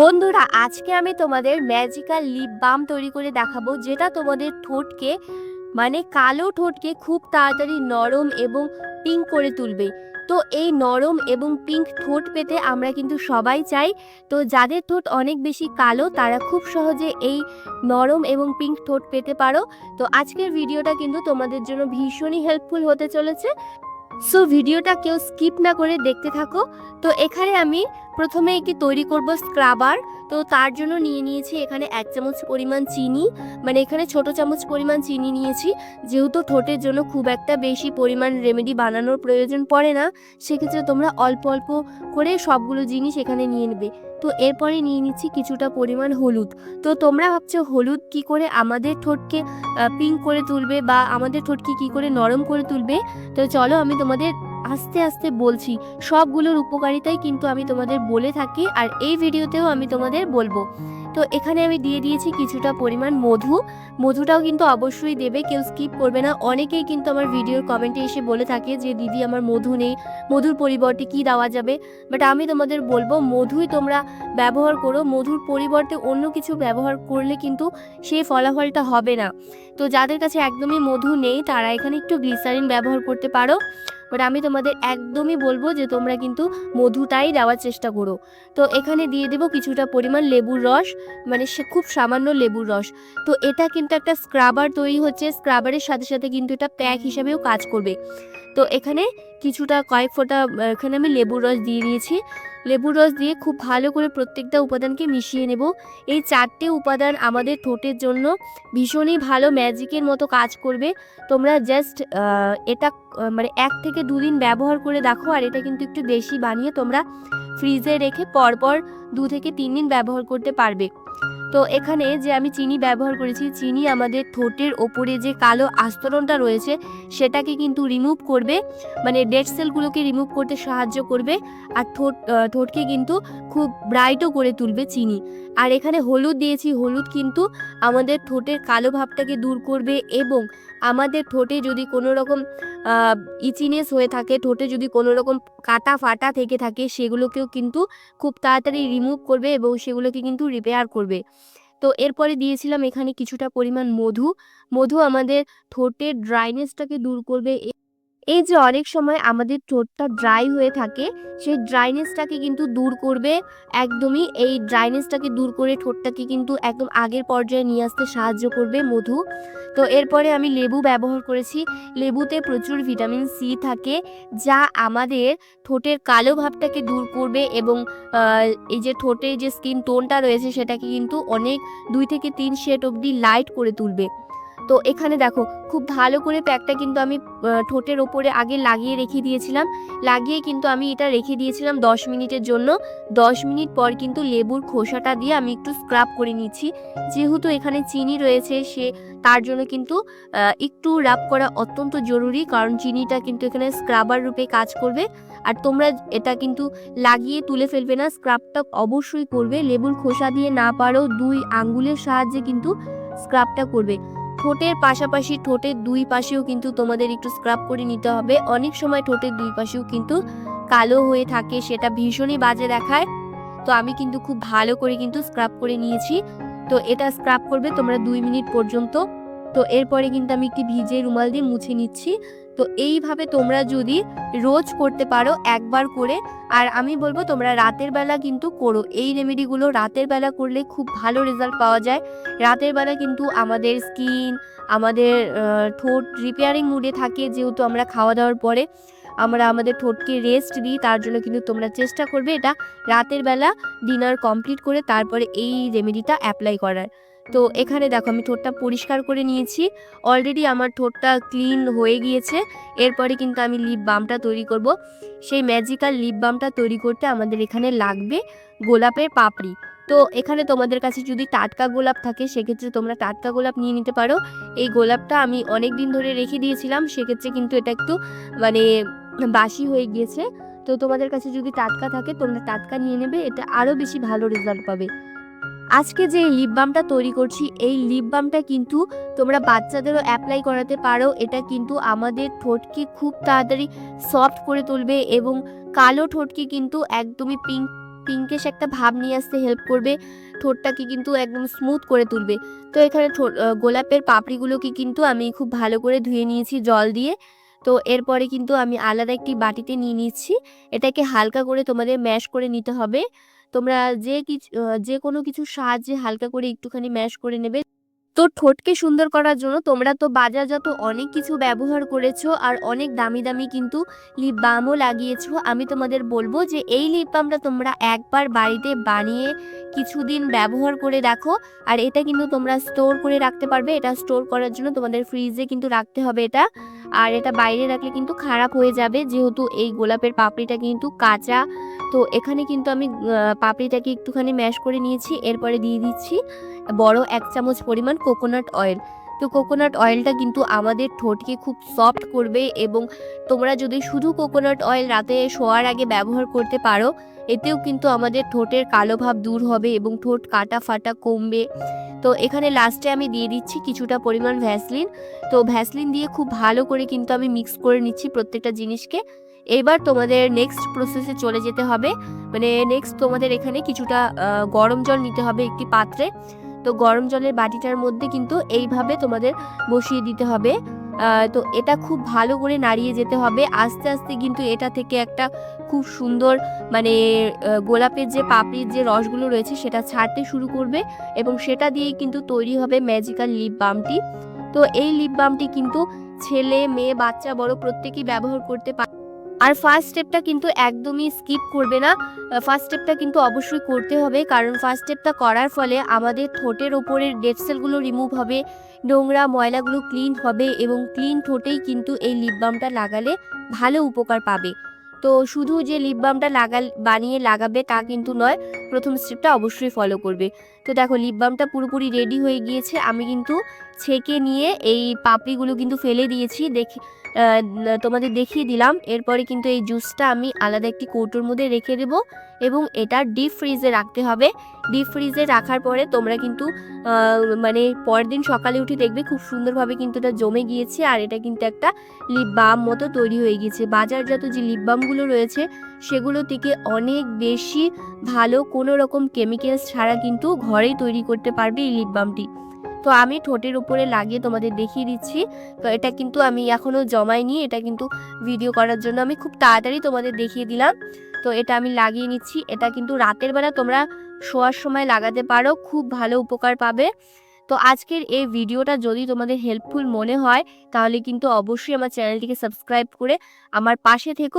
বন্ধুরা, আজকে আমি তোমাদের ম্যাজিক্যাল লিপ বাম তৈরি করে দেখাবো, যেটা তোমাদের ঠোঁটকে মানে কালো ঠোঁটকে খুব তাড়াতাড়ি নরম এবং পিঙ্ক করে তুলবে। তো এই নরম এবং পিঙ্ক ঠোঁট পেতে আমরা কিন্তু সবাই চাই। তো যাদের ঠোঁট অনেক বেশি কালো, তারা খুব সহজে এই নরম এবং পিঙ্ক ঠোঁট পেতে পারো। তো আজকের ভিডিওটা কিন্তু তোমাদের জন্য ভীষণই হেল্পফুল হতে চলেছে। সো ভিডিওটা কেউ স্কিপ না করে দেখতে থাকো। তো এখানে আমি প্রথমে একটি তৈরি করব স্ক্রাবার তো তার জন্য নিয়ে নিয়েছি এখানে এক চামচ পরিমাণ চিনি। মানে এখানে ছোট চামচ পরিমাণ চিনি নিয়েছি। যেহেতু ঠোঁটের জন্য খুব একটা বেশি পরিমাণ রেমেডি বানানোর প্রয়োজন পড়ে না, সেক্ষেত্রে তোমরা অল্প অল্প করে সবগুলো জিনিস এখানে নিয়ে নেবে। তো এরপরে নিয়ে নিচ্ছি কিছুটা পরিমাণ হলুদ। তো তোমরা ভাবছ হলুদ কি করে আমাদের ঠোঁটকে পিঙ্ক করে তুলবে বা আমাদের ঠোঁটকে কি করে নরম করে তুলবে? তো চলো আমি তোমাদের আস্তে আস্তে বলছি। সবগুলোর উপকারিতাই কিন্তু আমি তোমাদের বলে থাকি আর এই ভিডিওতেও আমি তোমাদের বলব। তো এখানে আমি দিয়ে দিয়েছি কিছুটা পরিমাণ মধু। মধুটাও কিন্তু অবশ্যই দেবে, কেউ স্কিপ করবে না। অনেকেই কিন্তু আমার ভিডিওর কমেন্টে এসে বলে থাকে যে, দিদি, আমার মধু নেই। মধুর পরিবর্তে কি দেওয়া যাবে? বাট আমি তোমাদের বলব, মধুই তোমরা ব্যবহার করো। মধুর পরিবর্তে অন্য কিছু ব্যবহার করলে কিন্তু সেই ফলাফলটা হবে না। তো যাদের কাছে একদমই মধু নেই, তারা এখানে একটু গ্লিসারিন ব্যবহার করতে পারো। বাট আমি তোমাদের একদমই বলব যে তোমরা কিন্তু মধুটাই দেওয়ার চেষ্টা করো। তো এখানে দিয়ে দেবো কিছুটা পরিমাণ লেবুর রস মানে সে খুব সামান্য লেবুর রস। তো এটা কিন্তু একটা স্ক্রাবার তৈরি হচ্ছে। স্ক্রাবারের সাথে সাথে কিন্তু এটা প্যাক হিসাবেও কাজ করবে। তো এখানে কিছুটা কয়েক ফোঁটা এখানে আমি লেবুর রস দিয়ে দিয়েছি। লেবুর রস দিয়ে খুব ভালো করে প্রত্যেকটা উপাদানকে মিশিয়ে নেব। এই চারটে উপাদান আমাদের ঠোঁটের জন্য ভীষণই ভালো, ম্যাজিকের মতো কাজ করবে। তোমরা জাস্ট এটা মানে এক থেকে দুদিন ব্যবহার করে দেখো, আর এটা কিন্তু একটু বেশি বানিয়ে তোমরা ফ্রিজে রেখে পরপর দু থেকে তিন দিন ব্যবহার করতে পারবে। তো এখানে যে আমি চিনি ব্যবহার করেছি, চিনি আমাদের ঠোঁটের ওপরে যে কালো আস্তরণটা রয়েছে, সেটাকে কিন্তু রিমুভ করবে। মানে ডেড সেলগুলোকে রিমুভ করতে সাহায্য করবে আর ঠোঁট ঠোঁটকে কিন্তু খুব ব্রাইটও করে তুলবে চিনি। আর এখানে হলুদ দিয়েছি, হলুদ কিন্তু আমাদের ঠোঁটের কালো ভাবটাকে দূর করবে এবং আমাদের ঠোঁটে যদি কোনো রকম ইচিনেস হয়ে থাকে, ঠোঁটে যদি কোনো রকম কাটা ফাটা থেকে থাকে, সেগুলোকেও কিন্তু খুব তাড়াতাড়ি রিমুভ করবে এবং সেগুলোকে কিন্তু রিপেয়ার করবে। তো এরপরে দিয়েছিলাম এখানে কিছুটা পরিমাণ মধু। মধু আমাদের ঠোঁটের ড্রাইনেসটাকে দূর করবে এই যে অনেক সময় আমাদের ঠোঁটটা ড্রাই হয়ে থাকে, সেই ড্রাইনেসটাকে কিন্তু দূর করবে, একদমই এই ড্রাইনেসটাকে দূর করে ঠোঁটটাকে কিন্তু একদম আগের পর্যায়ে নিয়ে আসতে সাহায্য করবে মধু। তো এরপরে আমি লেবু ব্যবহার করেছি। লেবুতে প্রচুর ভিটামিন সি থাকে, যা আমাদের ঠোঁটের কালো ভাবটাকে দূর করবে এবং এই যে ঠোঁটের যে স্কিন টোনটা রয়েছে, সেটাকে কিন্তু অনেক দুই থেকে তিন শেড অবধি লাইট করে তুলবে। তো এখানে দেখো, খুব ভালো করে প্যাকটা কিন্তু আমি ঠোঁটের ওপরে আগে লাগিয়ে রেখে দিয়েছিলাম। লাগিয়ে কিন্তু আমি এটা রেখে দিয়েছিলাম দশ মিনিটের জন্য। দশ মিনিট পর কিন্তু লেবুর খোসাটা দিয়ে আমি একটু স্ক্রাব করে নিচ্ছি। যেহেতু এখানে চিনি রয়েছে, সে, তার জন্য কিন্তু একটু রাব করা অত্যন্ত জরুরি। কারণ চিনিটা কিন্তু এখানে স্ক্রাবার রূপে কাজ করবে। আর তোমরা এটা কিন্তু লাগিয়ে তুলে ফেলবে না, স্ক্রাবটা অবশ্যই করবে। লেবুর খোসা দিয়ে না পারো, দুই আঙ্গুলের সাহায্যে কিন্তু স্ক্রাবটা করবে। ঠোঁটের পাশাপাশি ঠোঁটের দুই পাশেও কিন্তু তোমাদের একটু স্ক্রাব করে নিতে হবে। অনেক সময় ঠোঁটের দুই পাশেও কিন্তু কালো হয়ে থাকে, সেটা ভীষণই বাজে দেখায়। তো আমি কিন্তু খুব ভালো করে কিন্তু স্ক্রাব করে নিয়েছি। তো এটা স্ক্রাব করবে তোমরা দুই মিনিট পর্যন্ত। তো এরপরে কিন্তু আমি একটি ভিজে রুমাল দিয়ে মুছে নিচ্ছি। তো এইভাবে তোমরা যদি রোজ করতে পারো একবার করে, আর আমি বলব তোমরা রাতের বেলা কিন্তু করো। এই রেমেডিগুলো রাতের বেলা করলে খুব ভালো রেজাল্ট পাওয়া যায়। রাতের বেলা কিন্তু আমাদের স্কিন, আমাদের ঠোঁট রিপেয়ারিং মুডে থাকে যেহেতু আমরা খাওয়া দাওয়ার পরে। আমরা আমাদের ঠোঁটকে রেস্ট দিই, তার জন্য কিন্তু তোমরা চেষ্টা করবে এটা রাতের বেলা ডিনার কমপ্লিট করে তারপরে এই রেমেডিটা অ্যাপ্লাই করার। তো এখানে দেখো আমি ঠোঁটটা পরিষ্কার করে নিয়েছি। অলরেডি আমার ঠোঁটটা ক্লিন হয়ে গিয়েছে। এরপরে কিন্তু আমি লিপ বামটা তৈরি করব। সেই ম্যাজিক্যাল লিপ বামটা তৈরি করতে আমাদের এখানে লাগবে গোলাপের পাপড়ি। তো এখানে তোমাদের কাছে যদি টাটকা গোলাপ থাকে, সেক্ষেত্রে তোমরা টাটকা গোলাপ নিয়ে নিতে পারো। এই গোলাপটা আমি অনেক দিন ধরে রেখে দিয়েছিলাম, সেক্ষেত্রে কিন্তু এটা একটু মানে বাসি হয়ে গিয়েছে। তো তোমাদের কাছে যদি টাটকা থাকে, তোমরা টাটকা নিয়ে নেবে, এটা আরও বেশি ভালো রেজাল্ট পাবে। আজকে যে লিপ বামটা তৈরি করছি, এই লিপ বামটা কিন্তু তোমরা বাচ্চাদেরও অ্যাপ্লাই করাতে পারো। এটা কিন্তু আমাদের ঠোঁটকে খুব তাড়াতাড়ি সফট করে তুলবে এবং কালো ঠোঁটকে কিন্তু একদমই পিঙ্ক পিঙ্কেশ একটা ভাব নিয়ে আসতে হেল্প করবে। ঠোঁটটাকে কিন্তু একদম স্মুথ করে তুলবে। তো এখানে গোলাপের পাপড়িগুলোকে কিন্তু আমি খুব ভালো করে ধুয়ে নিয়েছি জল দিয়ে। তো এরপরে কিন্তু আমি আলাদা একটি বাটিতে নিয়ে নিচ্ছি। এটাকে হালকা করে তোমাদের ম্যাশ করে নিতে হবে। তোমরা যে কিছু যে কোনো কিছু সাহায্যে হালকা করে একটুখানি ম্যাশ করে নেবে। তো ঠোঁটকে সুন্দর করার জন্য তোমরা তো বাজারজাত অনেক কিছু ব্যবহার করেছ আর অনেক দামি দামি কিন্তু লিপ বামও লাগিয়েছো। আমি তোমাদের বলব যে এই লিপ বামটা তোমরা একবার বাড়িতে বানিয়ে কিছুদিন ব্যবহার করে দেখো আর এটা কিন্তু তোমরা স্টোর করে রাখতে পারবে। এটা স্টোর করার জন্য তোমাদের ফ্রিজে কিন্তু রাখতে হবে এটা। আর এটা বাইরে রাখলে কিন্তু খারাপ হয়ে যাবে যেহেতু এই গোলাপের পাপড়িটা কিন্তু কাঁচা। তো এখানে কিন্তু আমি পাপড়িটাকে একটুখানি ম্যাশ করে নিয়েছি। এরপরে দিয়ে দিচ্ছি বড় এক চামচ পরিমাণ কোকোনাট অয়েল তো কোকোনাট অয়েলটা কিন্তু আমাদের ঠোঁটকে খুব সফট করবে এবং তোমরা যদি শুধু কোকোনাট অয়েল রাতে শোয়ার আগে ব্যবহার করতে পারো, এতেও কিন্তু আমাদের ঠোঁটের কালো ভাব দূর হবে এবং ঠোঁট কাটা ফাটা কমবে। তো এখানে লাস্টে আমি দিয়ে দিচ্ছি কিছুটা পরিমাণ ভ্যাসলিন তো ভ্যাসলিন দিয়ে খুব ভালো করে কিন্তু আমি মিক্স করে নিচ্ছি প্রত্যেকটা জিনিসকে। এবার তোমাদের নেক্সট প্রসেসে চলে যেতে হবে। মানে নেক্সট তোমাদের এখানে কিছুটা গরম জল নিতে হবে একটি পাত্রে। তো গরম জলের বাটিটার মধ্যে কিন্তু এইভাবে তোমাদের বসিয়ে দিতে হবে। তো এটা খুব ভালো করে নাড়িয়ে যেতে হবে। আস্তে আস্তে কিন্তু এটা থেকে একটা খুব সুন্দর মানে গোলাপের যে পাপড়ির যে রসগুলো রয়েছে সেটা ছাড়তে শুরু করবে এবং সেটা দিয়েই কিন্তু তৈরি হবে ম্যাজিক্যাল লিপ বামটি। তো এই লিপ বামটি কিন্তু ছেলে, মেয়ে, বাচ্চা, বড় প্রত্যেকেই ব্যবহার করতে পারে আর ফার্স্ট স্টেপটা কিন্তু একদমই স্কিপ করবে না। ফার্স্ট স্টেপটা কিন্তু অবশ্যই করতে হবে, কারণ ফার্স্ট স্টেপটা করার ফলে আমাদের ঠোঁটের ওপরের ডেড সেলগুলো রিমুভ হবে, নোংরা ময়লাগুলো ক্লিন হবে এবং ক্লিন ঠোঁটেই কিন্তু এই লিপ বামটা লাগালে ভালো উপকার পাবে। তো শুধু যে লিপ বামটা লাগাল বানিয়ে লাগাবে তা কিন্তু নয়, প্রথম স্টেপটা অবশ্যই ফলো করবে। তো দেখো লিপ বামটা পুরোপুরি রেডি হয়ে গিয়েছে, আমি কিন্তু ছেঁকে নিয়ে এই পাপড়িগুলো কিন্তু ফেলে দিয়েছি। দেখি তোমাদের দেখিয়ে দিলাম। এরপরে কিন্তু এই জুসটা আমি আলাদা একটি কৌটোর মধ্যে রেখে দেবো এবং এটা ডিপ ফ্রিজে রাখতে হবে। ডিপ ফ্রিজে রাখার পরে তোমরা কিন্তু মানে পরের দিন সকালে উঠে দেখবে খুব সুন্দরভাবে কিন্তু এটা জমে গিয়েছে আর এটা কিন্তু একটা লিপ বাম মতো তৈরি হয়ে গিয়েছে। বাজারজাত যে লিপ বামগুলো রয়েছে, সেগুলো থেকে অনেক বেশি ভালো কোনো রকম কেমিক্যালস ছাড়া কিন্তু ঘরেই তৈরি করতে পারবে এই লিপ বামটি তো আমি ঠোঁটের উপরে লাগিয়ে তোমাদের দেখিয়ে দিচ্ছি। তো এটা কিন্তু আমি এখনও জমাইনি, এটা কিন্তু ভিডিও করার জন্য আমি খুব তাড়াতাড়ি তোমাদের দেখিয়ে দিলাম। তো এটা আমি লাগিয়ে নিচ্ছি, এটা কিন্তু রাতের বেলা তোমরা শোয়ার সময় লাগাতে পারো, খুব ভালো উপকার পাবে। তো আজকের এই ভিডিওটা যদি তোমাদের হেল্পফুল মনে হয়, তাহলে কিন্তু অবশ্যই আমার চ্যানেলটিকে সাবস্ক্রাইব করে আমার পাশে থেকো।